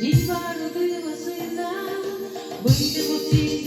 Діва родила сина, вийдемо всі.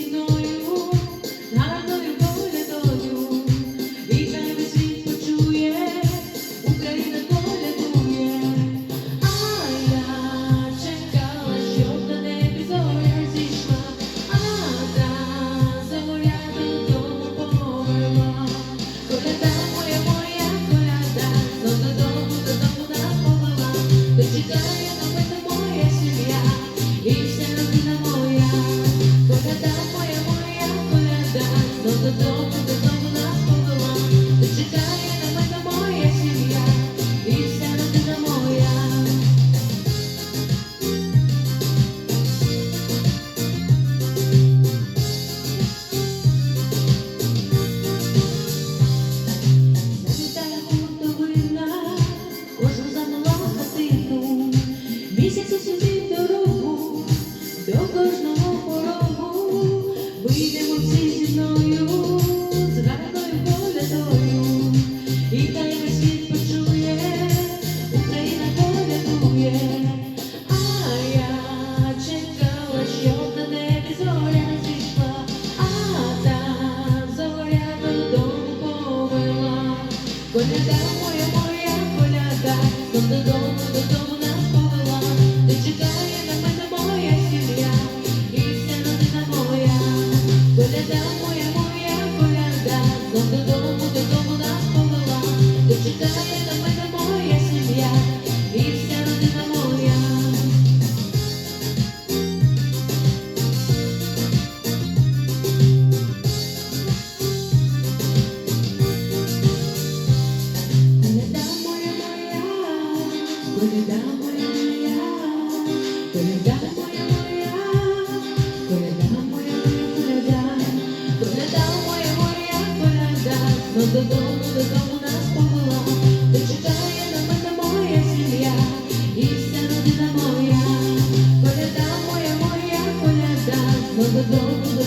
Коляда, моя, моя коляда, Дом моя сім'я, і вся родина моя. Ну додому, додому нас повела, Ти чекає на мене моя сім'я, і вся родина моя, коляда моя, моя коляда, ну додому.